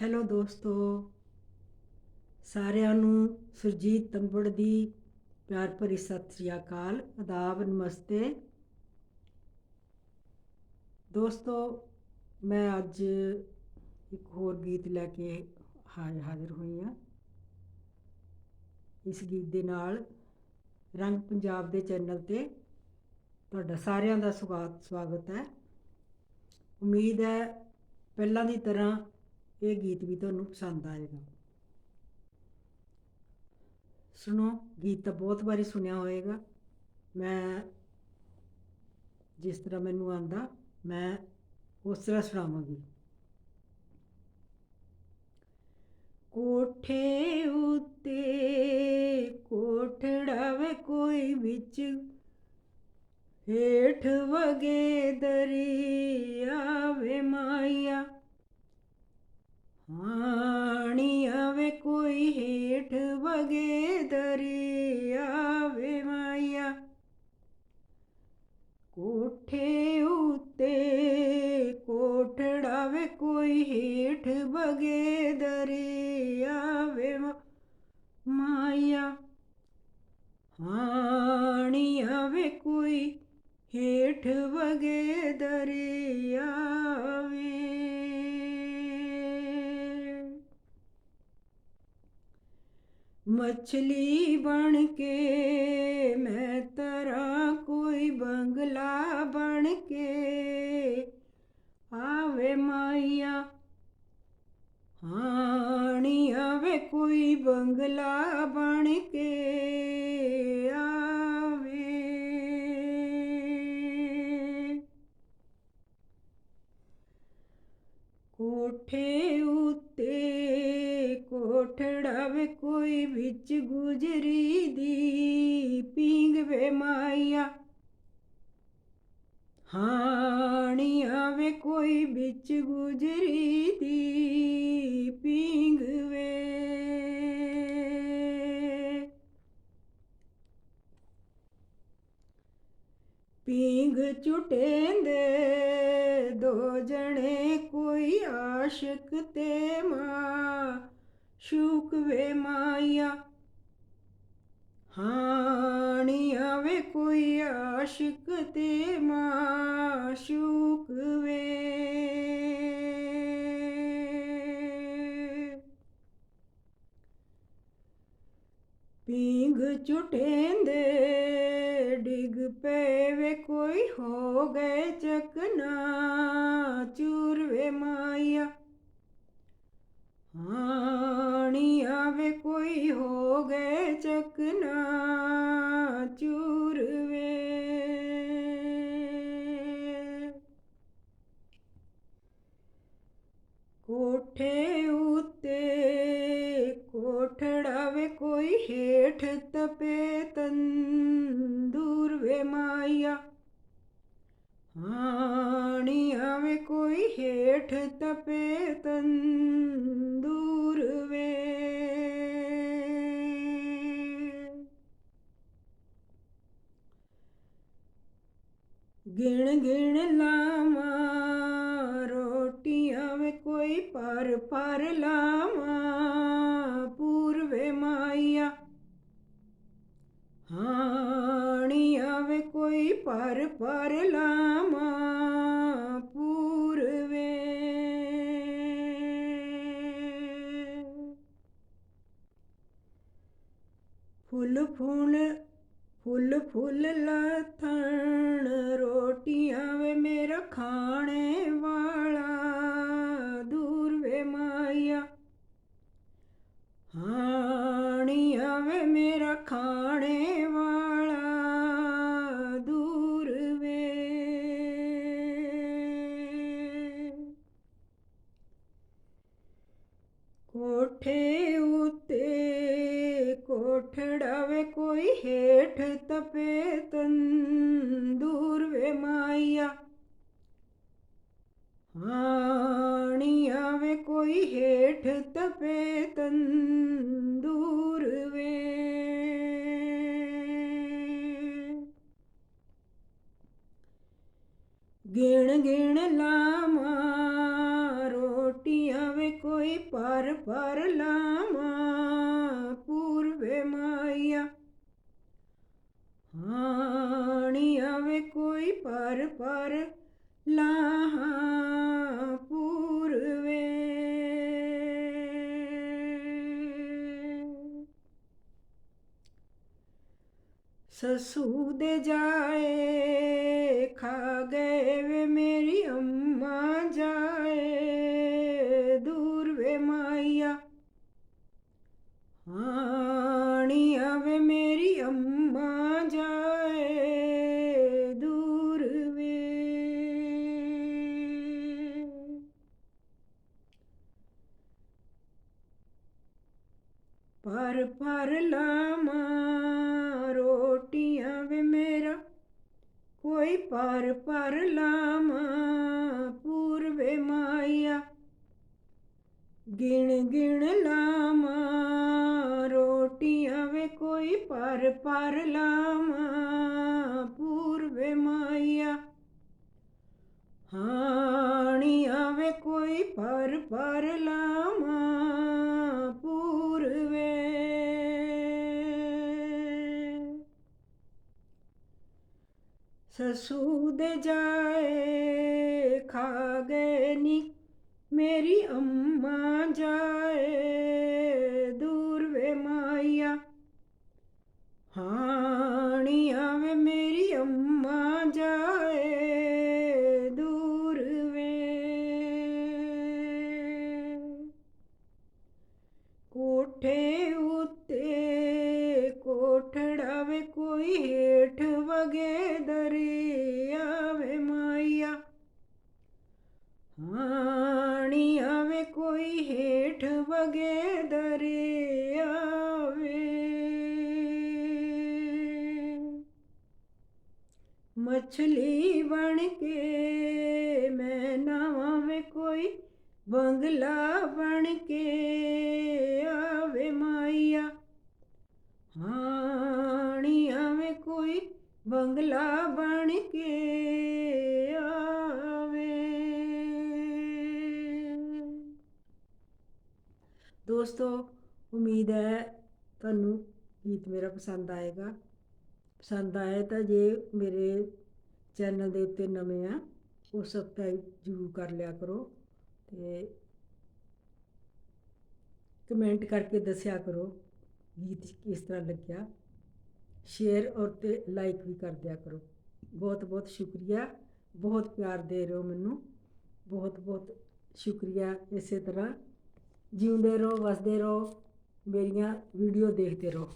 Hello ਦੋਸਤੋ, ਸਾਰਿਆਂ ਨੂੰ ਸੁਰਜੀਤ ਤੰਬੜ ਦੀ ਪਿਆਰ ਭਰੀ ਸਤਿ ਸ੍ਰੀ ਅਕਾਲ, ਆਦਾਬ, ਨਮਸਤੇ। ਦੋਸਤੋ, ਮੈਂ ਅੱਜ ਇੱਕ ਹੋਰ ਗੀਤ ਲੈ ਕੇ ਹਾ- ਹਾਜ਼ਰ ਹੋਈ ਹਾਂ। ਇਸ ਗੀਤ ਦੇ ਨਾਲ ਰੰਗ ਪੰਜਾਬ ਦੇ ਚੈਨਲ ਤੇ ਤੁਹਾਡਾ ਸਾਰਿਆਂ ਦਾ ਸਵਾਗਤ ਸਵਾਗਤ ਹੈ। ਉਮੀਦ ਹੈ, ਪਹਿਲਾਂ ਦੀ ਤਰ੍ਹਾਂ ਇਹ ਗੀਤ ਵੀ ਤੁਹਾਨੂੰ ਪਸੰਦ ਆਏਗਾ। ਸੁਣੋ, ਗੀਤ ਤਾਂ ਬਹੁਤ ਵਾਰੀ ਸੁਣਿਆ ਹੋਵੇਗਾ ਮੈਂ ਜਿਸ ਤਰ੍ਹਾਂ ਮੈਨੂੰ ਆਂਦਾ ਮੈਂ ਉਸ ਤਰ੍ਹਾਂ ਸੁਣਾਵਾਂਗੀ। ਕੋਠੇ ਉੱਤੇ ਕੋਠੜਾ ਵੇ ਕੋਈ ਵਿੱਚ, ਹੇਠ ਵਗੇ ਦਰਿਆ ਵੇ ਮਾਇਆ। ਹੇਠ ਵਗੇ ਦਰਿਆ ਵੇ ਮਾਇਆ ਕੋਠੇ ਉੱਤੇ ਕੋਠੜਾ ਵੇ ਕੋਈ ਹੇਠ ਬਗੇ ਦਰਿਆ ਵੇ ਮਾ- ਮਾਇਆ ਹਾਣੀ ਆਵੇ ਕੋਈ ਹੇਠ ਵਗੇ ਦਰਿਆ ਵੇ ਮਛਲੀ ਬਣ ਕੇ, ਮੈਂ ਤਰਾ ਕੋਈ ਬੰਗਲਾ ਬਣ ਕੇ। ਆਵੇ ਮਾਇਆ ਹਾਣੀ ਆਵੇ ਕੋਈ ਬੰਗਲਾ ਬਣ ਕੇ। ਆ ਕੋਠੜਾ ਵੇ ਕੋਈ ਵਿੱਚ ਗੁਜਰੀ ਦੀ। ਪੀਂਗ ਵੇ ਮਾਇਆ ਹਾਣੀ ਆਵੇ ਕੋਈ ਵਿੱਚ ਗੁਜਰੀ ਦੀ। ਪੀਂਗ ਵੇ ਪੀਂਗ ਝੁਟੇਂਦੇ ਦੋ ਜਣੇ ਕੋਈ ਆਸ਼ਿਕ ਤੇ ਮਾਂ। ਸ਼ੂਕ ਵੇ ਮਾਇਆ। ਹਾਣੀ ਆਵੇ ਕੋਈ ਆਸ਼ਿਕ ਤੇ ਮਾਂ ਸ਼ੂਕ ਵੇ। ਪੀਂਗ ਝੁਟੇਂਦੇ ਡਿੱਗ ਪਏ ਵੇ ਕੋਈ ਹੋ ਗਏ ਚਕਨਾ ਚੂਰ ਵੇ ਮਾਇਆ। ਹਾਣੀ ਆਵੇ ਕੋਈ ਹੋ ਗਏ ਚਕਨਾ ਚੂਰ ਵੇ ਕੋਠੇ ਉੱਤੇ ਕੋਠੜਾ ਵੇ ਕੋਈ ਹੇਠ ਤਪੇ ਤੰਦੂਰ ਵੇ ਮਾਇਆ। ਹਾਣੀ ਆਵੇ ਕੋਈ ਹੇਠ ਤਪੇ ਤੰਦੂਰ ਗਿਣ ਗਿਣ ਲਾਵਾਂ, ਰੋਟੀਆਂ ਵੇ ਕੋਈ ਪਰ ਪਰ ਲਾਵਾਂ, ਪੂਰਵੇ ਮਾਇਆ ਹਾਣੀ ਵੇ ਕੋਈ ਪਰ ਪਰ ਲਾਵਾਂ, ਪੂਰਵੇ। ਫੁੱਲ ਫੁੱਲ ਫੁੱਲ ਫੁੱਲ ਲਥਣ, ਰੋਟੀਆਂ ਵੇ ਮੇਰਾ ਖਾਣੇ ਵਾਲਾ, ਦੂਰ ਵੇ ਮਾਇਆ। ਹਾਣੀ ਵੇ ਮੇਰਾ ਖਾਣੇ ਹੇਠ ਤਪੇ ਤੰਦੂਰ ਵੇ ਮਾਇਆ। ਹਾਣੀ ਆਵੇ ਕੋਈ ਹੇਠ ਤਪੇ ਤੰਦੂਰ ਵੇ। ਗਿਣ ਗਿਣ ਲਾਵਾਂ ਰੋਟੀਆਂ ਵੇ ਕੋਈ ਪਰ ਪਰ ਲਾਵਾਂ। ਪਰ ਪਰ ਲਾਹਾਂ ਪੂਰਵੇ। ਸਸੂ ਦੇ ਜਾਏ ਖਾ ਗਏ ਵੇ ਮੇਰੀ ਅੰਮਾ। ਭਰ ਪਰ ਲਾਵਾਂ, ਰੋਟੀਆਂ ਵੇ ਮੇਰਾ। ਕੋਈ ਪਰ ਪਰ ਲਾਵਾਂ ਪੂਰਵੇ ਮਾਇਆ। ਗਿਣ ਗਿਣ ਲਾਵਾਂ, ਰੋਟੀਆਂ ਵੇ ਕੋਈ ਪਰ ਪਰ ਲਾਵਾਂ ਪੂਰਵੇ ਮਾਇਆ। ਹਾਣੀ ਆਵੇ ਕੋਈ ਪਰ ਪਰ ਲਾਵਾਂ ਸਸੂ ਦੇ ਜਾਏ ਖਾ ਗਏ ਨੀ। ਮੇਰੀ ਅੰਮਾ ਜਾਏ, ਦੂਰ ਵੇ ਮਾਇਆ। ਹਾਣੀ ਆਵੇ ਮੇਰੀ ਅੰਮਾ ਜਾਏ। ਮਛਲੀ ਬਣ ਕੇ ਮੈਂ ਨਾਵਾਂ ਵੇ ਕੋਈ ਬੰਗਲਾ ਬਣ ਕੇ ਆਵੇ ਮਾਇਆ ਹਾਣੀ ਆਵੇ ਕੋਈ ਬੰਗਲਾ ਬਣ ਕੇ ਆਵੇ। ਦੋਸਤੋ, ਉਮੀਦ ਹੈ ਤੁਹਾਨੂੰ ਗੀਤ ਮੇਰਾ ਪਸੰਦ ਆਏਗਾ। ਪਸੰਦ ਆਏ ਤਾਂ ਜੇ ਮੇਰੇ ਚੈਨਲ ਦੇ ਉੱਤੇ ਨਵੇਂ ਆ, ਉਹ ਸਬਸਕ੍ਰਾਈਬ ਜ਼ਰੂਰ ਕਰ ਲਿਆ ਕਰੋ ਤੇ ਕਮੈਂਟ ਕਰਕੇ ਦੱਸਿਆ ਕਰੋ ਗੀਤ ਕਿਸ ਤਰ੍ਹਾਂ ਲੱਗਿਆ। ਸ਼ੇਅਰ ਔਰ ਤੇ ਲਾਈਕ ਵੀ ਕਰ ਦਿਆ ਕਰੋ। ਬਹੁਤ ਬਹੁਤ ਸ਼ੁਕਰੀਆ, ਬਹੁਤ ਪਿਆਰ ਦੇ ਰਹੇ ਹੋ ਮੈਨੂੰ। ਬਹੁਤ ਬਹੁਤ ਸ਼ੁਕਰੀਆ ਇਸੇ ਤਰ੍ਹਾਂ। ਜਿਉਂਦੇ ਰਹੋ, ਵਸਦੇ ਰਹੋ, ਮੇਰੀਆਂ ਵੀਡੀਓ ਦੇਖਦੇ ਰਹੋ।